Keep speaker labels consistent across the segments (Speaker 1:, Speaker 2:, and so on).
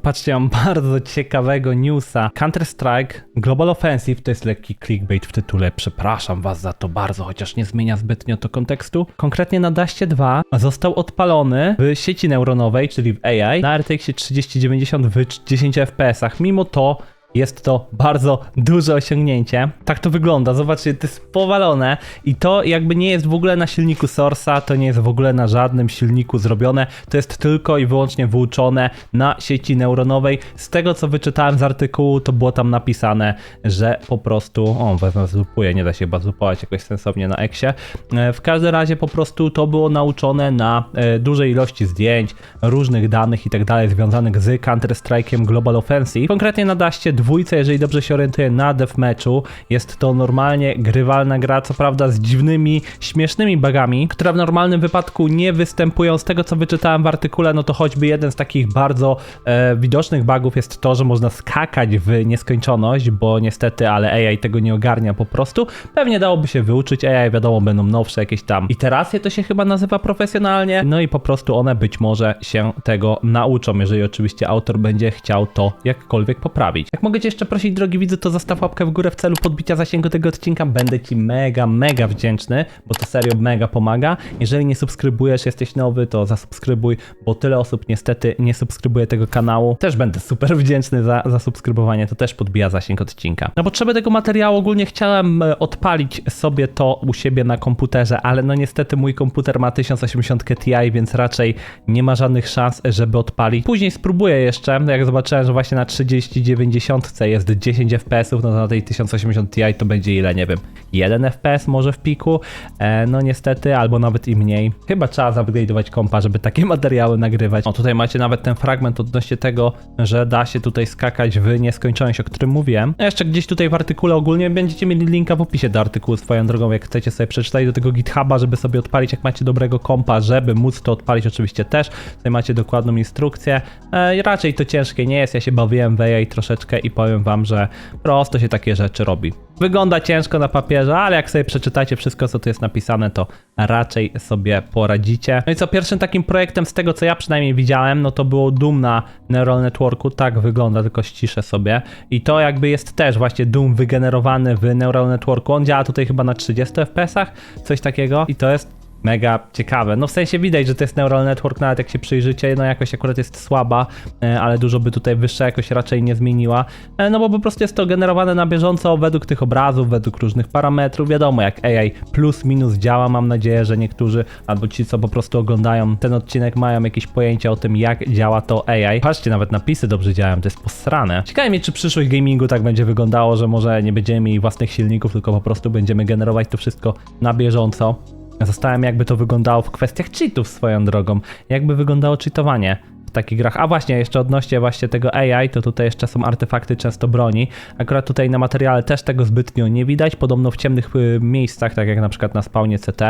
Speaker 1: Popatrzcie, mam bardzo ciekawego newsa. Counter-Strike Global Offensive to jest lekki clickbait w tytule. Przepraszam was za to bardzo, chociaż nie zmienia zbytnio to kontekstu. Konkretnie na Daście 2 został odpalony w sieci neuronowej, czyli w AI, na RTX 3090 w 10 FPS-ach. Mimo to jest to bardzo duże osiągnięcie. Tak to wygląda. Zobaczcie, to jest powalone i to jakby nie jest w ogóle na silniku Source'a, to nie jest w ogóle na żadnym silniku zrobione. To jest tylko i wyłącznie wyuczone na sieci neuronowej. Z tego co wyczytałem z artykułu, to było tam napisane, że po prostu. O, wezmę zlupuję, nie da się chyba zlupować jakoś sensownie na Exie. E, W każdym razie po prostu to było nauczone na e, dużej ilości zdjęć, różnych danych i tak dalej związanych z Counter-Strike'iem Global Offensive. Konkretnie na Daście dwójce, jeżeli dobrze się orientuję na deathmatchu, jest to normalnie grywalna gra, co prawda z dziwnymi, śmiesznymi bugami, które w normalnym wypadku nie występują. Z tego co wyczytałem w artykule, no to choćby jeden z takich bardzo e, widocznych bugów jest to, że można skakać w nieskończoność, bo niestety, ale AI tego nie ogarnia po prostu. Pewnie dałoby się wyuczyć AI, wiadomo, będą nowsze jakieś tam iteracje, to się chyba nazywa profesjonalnie, no i po prostu one być może się tego nauczą, jeżeli oczywiście autor będzie chciał to jakkolwiek poprawić. Jak cię jeszcze prosić, drogi widzu, to zostaw łapkę w górę w celu podbicia zasięgu tego odcinka, będę ci mega, mega wdzięczny, bo to serio mega pomaga. Jeżeli nie subskrybujesz, jesteś nowy, to zasubskrybuj, bo tyle osób niestety nie subskrybuje tego kanału. Też będę super wdzięczny za zasubskrybowanie, to też podbija zasięg odcinka. Na potrzeby tego materiału ogólnie chciałem e, odpalić sobie to u siebie na komputerze, ale no niestety mój komputer ma 1080 Ti, więc raczej nie ma żadnych szans, żeby odpalić. Później spróbuję jeszcze, jak zobaczyłem, że właśnie na 3090 jest 10 fps, no to na tej 1080 Ti to będzie ile, nie wiem, 1 fps może w piku, e, no niestety, albo nawet i mniej. Chyba trzeba zupgrade'ować kompa, żeby takie materiały nagrywać. O, tutaj macie nawet ten fragment odnośnie tego, że da się tutaj skakać w nieskończoność, o którym mówiłem. A jeszcze gdzieś tutaj w artykule ogólnie będziecie mieli linka w opisie do artykułu swoją drogą, jak chcecie sobie przeczytać do tego GitHuba, żeby sobie odpalić, jak macie dobrego kompa, żeby móc to odpalić oczywiście też. Tutaj macie dokładną instrukcję. E, raczej to ciężkie nie jest, ja się bawiłem w AI troszeczkę i powiem wam, że prosto się takie rzeczy robi. Wygląda ciężko na papierze, ale jak sobie przeczytacie wszystko, co tu jest napisane, to raczej sobie poradzicie. No i co, pierwszym takim projektem z tego, co ja przynajmniej widziałem, no to było Doom na Neural Networku. Tak wygląda, tylko ściszę sobie. I to jakby jest też właśnie Doom wygenerowany w Neural Networku. On działa tutaj chyba na 30 FPS-ach, coś takiego. I to jest mega ciekawe. No w sensie widać, że to jest neural network, nawet jak się przyjrzycie, no jakoś akurat jest słaba, e, ale dużo by tutaj wyższa jakoś raczej nie zmieniła. E, No bo po prostu jest to generowane na bieżąco według tych obrazów, według różnych parametrów. Wiadomo, jak AI plus minus działa, mam nadzieję, że niektórzy albo ci, co po prostu oglądają ten odcinek, mają jakieś pojęcie o tym, jak działa to AI. Patrzcie, nawet napisy dobrze działają, to jest posrane. Ciekawe mnie, czy przyszłość gamingu tak będzie wyglądało, że może nie będziemy mieli własnych silników, tylko po prostu będziemy generować to wszystko na bieżąco. Zastałem, jakby to wyglądało w kwestiach cheatów swoją drogą. Jakby wyglądało cheatowanie w takich grach. A właśnie, jeszcze odnośnie właśnie tego AI, to tutaj jeszcze są artefakty często broni. Akurat tutaj na materiale też tego zbytnio nie widać. Podobno w ciemnych y, miejscach, tak jak na przykład na spawnie CT,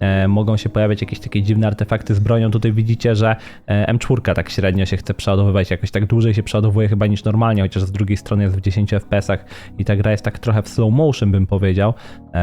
Speaker 1: e, mogą się pojawiać jakieś takie dziwne artefakty z bronią. Tutaj widzicie, że e, M4 tak średnio się chce przeładowywać, jakoś tak dłużej się przeładowuje chyba niż normalnie, chociaż z drugiej strony jest w 10 FPS-ach i ta gra jest tak trochę w slow motion bym powiedział,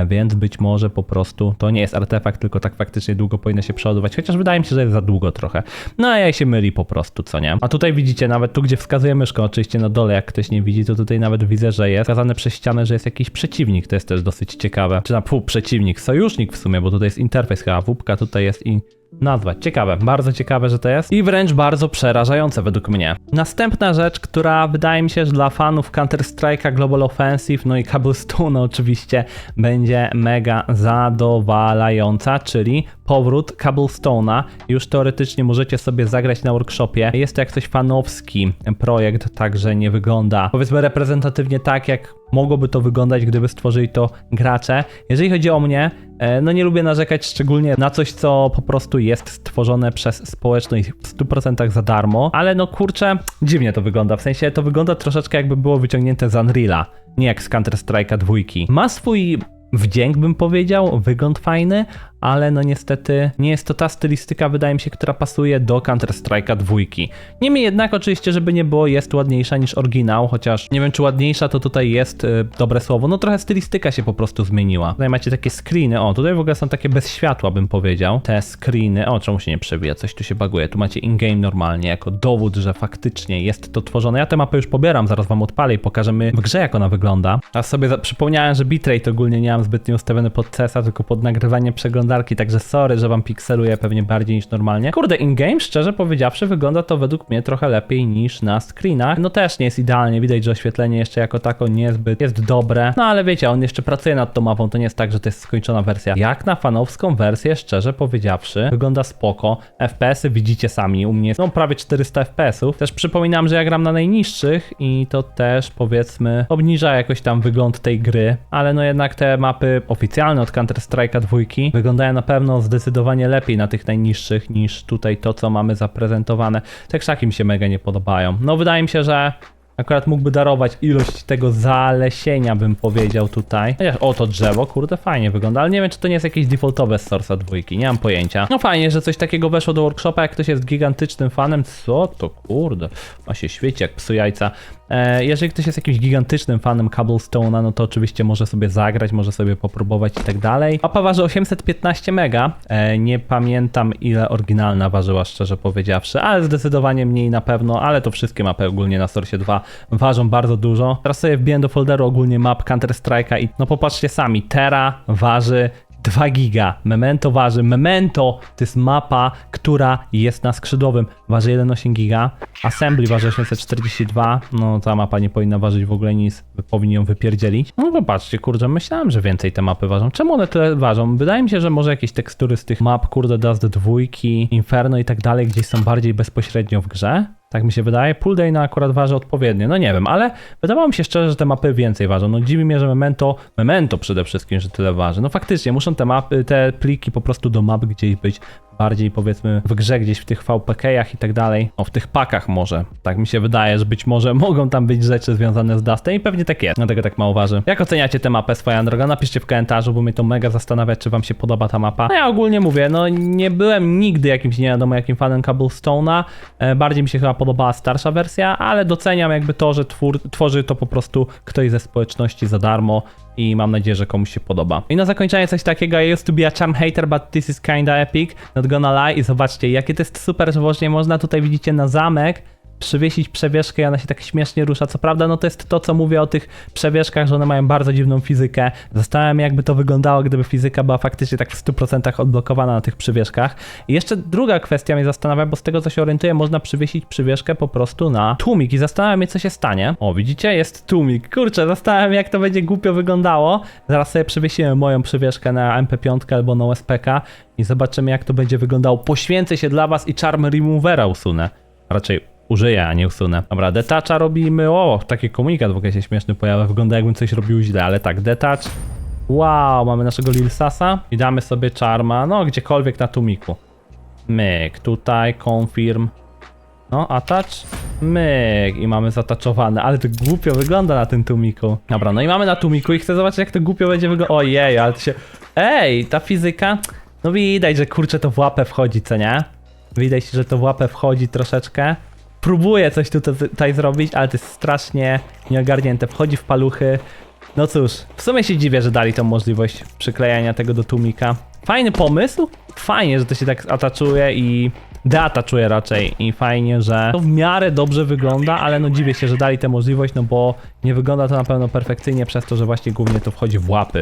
Speaker 1: więc być może po prostu to nie jest artefakt, tylko tak faktycznie długo powinno się przeładować, chociaż wydaje mi się, że jest za długo trochę. No a ja się myli po prostu, co nie? A tutaj widzicie nawet tu, gdzie wskazuje myszką, oczywiście na dole, jak ktoś nie widzi, to tutaj nawet widzę, że jest wskazane przez ścianę, że jest jakiś przeciwnik, to jest też dosyć ciekawe. Czy na pół przeciwnik, sojusznik w sumie, bo tutaj jest interfejs chyba, wupka tutaj jest i nazwać. Ciekawe, bardzo ciekawe, że to jest i wręcz bardzo przerażające według mnie. Następna rzecz, która wydaje mi się, że dla fanów Counter-Strike'a Global Offensive, no i Cobblestone oczywiście będzie mega zadowalająca, czyli powrót Cobblestone'a. Już teoretycznie możecie sobie zagrać na workshopie. Jest to jak coś fanowski projekt, także nie wygląda powiedzmy reprezentatywnie tak, jak mogłoby to wyglądać, gdyby stworzyli to gracze. Jeżeli chodzi o mnie, e, no nie lubię narzekać szczególnie na coś, co po prostu jest stworzone przez społeczność w 100% za darmo, ale no kurczę, dziwnie to wygląda. W sensie to wygląda troszeczkę jakby było wyciągnięte z Unreala, nie jak z Counter-Strike'a dwójki. Ma swój wdzięk bym powiedział, wygląd fajny, ale no niestety nie jest to ta stylistyka, wydaje mi się, która pasuje do Counter-Strike'a dwójki. Niemniej jednak oczywiście, żeby nie było, jest ładniejsza niż oryginał, chociaż nie wiem czy ładniejsza to tutaj jest y, dobre słowo, no trochę stylistyka się po prostu zmieniła. Tutaj macie takie screeny, o tutaj w ogóle są takie bez światła bym powiedział, te screeny, o czemu się nie przewija, coś tu się baguje, tu macie in-game normalnie, jako dowód, że faktycznie jest to tworzone. Ja tę mapę już pobieram, zaraz wam odpalę i pokażemy w grze jak ona wygląda. A sobie przypomniałem, że bitrate ogólnie nie mam zbytnio ustawiony pod CS-a, tylko pod nagrywanie przeglądarki, także sorry, że wam pikseluję pewnie bardziej niż normalnie. Kurde, in-game, szczerze powiedziawszy, wygląda to według mnie trochę lepiej niż na screenach. No też nie jest idealnie, widać, że oświetlenie jeszcze jako tako niezbyt jest dobre. No ale wiecie, on jeszcze pracuje nad tą mapą, to nie jest tak, że to jest skończona wersja. Jak na fanowską wersję, szczerze powiedziawszy, wygląda spoko. FPS-y widzicie sami, u mnie jest no, prawie 400 FPS-ów. Też przypominam, że ja gram na najniższych i to też powiedzmy obniża jakoś tam wygląd tej gry, ale no jednak te mapy oficjalne od Counter-Strike'a 2 wyglądają na pewno zdecydowanie lepiej na tych najniższych niż tutaj to, co mamy zaprezentowane. Te krzaki mi się mega nie podobają. No wydaje mi się, że Akurat mógłby darować ilość tego zalesienia, bym powiedział tutaj. Chociaż o to drzewo, kurde, fajnie wygląda, ale nie wiem, czy to nie jest jakieś defaultowe z dwójki, nie mam pojęcia. No fajnie, że coś takiego weszło do workshopa, jak ktoś jest gigantycznym fanem, co to kurde, ma się świeci jak psu jajca. E, jeżeli ktoś jest jakimś gigantycznym fanem Cobblestone'a, no to oczywiście może sobie zagrać, może sobie popróbować i tak dalej. Mapa waży 815 mega, e, nie pamiętam ile oryginalna ważyła, szczerze powiedziawszy, ale zdecydowanie mniej na pewno, ale to wszystkie mapy ogólnie na Source 2 ważą bardzo dużo. Teraz sobie wbiłem do folderu ogólnie map Counter-Strike'a i no popatrzcie sami, Terra waży 2 giga, Memento waży, Memento to jest mapa, która jest na skrzydłowym, waży 1,8 giga, Assembly waży 842, no ta mapa nie powinna ważyć w ogóle nic, powinni ją wypierdzielić. No popatrzcie, kurde, myślałem, że więcej te mapy ważą. Czemu one tyle ważą? Wydaje mi się, że może jakieś tekstury z tych map, kurde, Dust 2, Inferno i tak dalej, gdzieś są bardziej bezpośrednio w grze. Tak mi się wydaje. Pool Day no akurat waży odpowiednio. No nie wiem, ale wydawało mi się szczerze, że te mapy więcej ważą. No dziwi mnie, że Memento, Memento przede wszystkim, że tyle waży. No faktycznie, muszą te mapy, te pliki po prostu do map gdzieś być bardziej powiedzmy w grze, gdzieś w tych VPK-ach i tak dalej. O, w tych pakach może. Tak mi się wydaje, że być może mogą tam być rzeczy związane z Dustem i pewnie tak jest. Dlatego tak mało waży. Jak oceniacie tę mapę swoja droga? Napiszcie w komentarzu, bo mnie to mega zastanawia, czy wam się podoba ta mapa. No ja ogólnie mówię, no nie byłem nigdy jakimś nie wiadomo jakim fanem Cobblestone'a. E, bardziej mi się chyba podobała starsza wersja, ale doceniam jakby to, że twór, tworzy to po prostu ktoś ze społeczności za darmo i mam nadzieję, że komuś się podoba. I na zakończenie coś takiego, I used to be a charm hater, but this is kinda epic, not gonna lie. I zobaczcie, jakie to jest super, że właśnie można tutaj, widzicie, na zamek przywiesić przewieszkę i ona się tak śmiesznie rusza. Co prawda, no to jest to, co mówię o tych przewieszkach, że one mają bardzo dziwną fizykę. Zastanawiam jakby to wyglądało, gdyby fizyka była faktycznie tak w 100% odblokowana na tych przywieszkach. I jeszcze druga kwestia mnie zastanawia, bo z tego, co się orientuję, można przywiesić przywieszkę po prostu na tłumik i zastanawiam się, co się stanie. O, widzicie? Jest tłumik. Kurczę, zastanawiam jak to będzie głupio wyglądało. Zaraz sobie przywiesimy moją przywieszkę na MP5 albo na USPK i zobaczymy, jak to będzie wyglądało. Poświęcę się dla was i Charm Removera usunę. Raczej użyję, a nie usunę. Dobra, detacza robimy. O, taki komunikat w ogóle się śmieszny pojawia. Wygląda jakbym coś robił źle, ale tak, detach. Wow, mamy naszego Lil Sasa i damy sobie czarma, no gdziekolwiek na tumiku. Myk, tutaj, confirm. No, attach. Myk i mamy zataczowane, ale to głupio wygląda na tym tumiku. Dobra, no i mamy na tumiku i chcę zobaczyć jak to głupio będzie wyglądać. Ojej, ale to się... Ej, ta fizyka... No widać, że kurczę to w łapę wchodzi, co nie? Widać, że to w łapę wchodzi troszeczkę. Próbuję coś tutaj, zrobić, ale to jest strasznie nieogarnięte. Wchodzi w paluchy. No cóż, w sumie się dziwię, że dali tą możliwość przyklejania tego do tłumika. Fajny pomysł. Fajnie, że to się tak ataczuje i deataczuje raczej i fajnie, że to w miarę dobrze wygląda, ale no dziwię się, że dali tę możliwość, no bo nie wygląda to na pewno perfekcyjnie przez to, że właśnie głównie to wchodzi w łapy.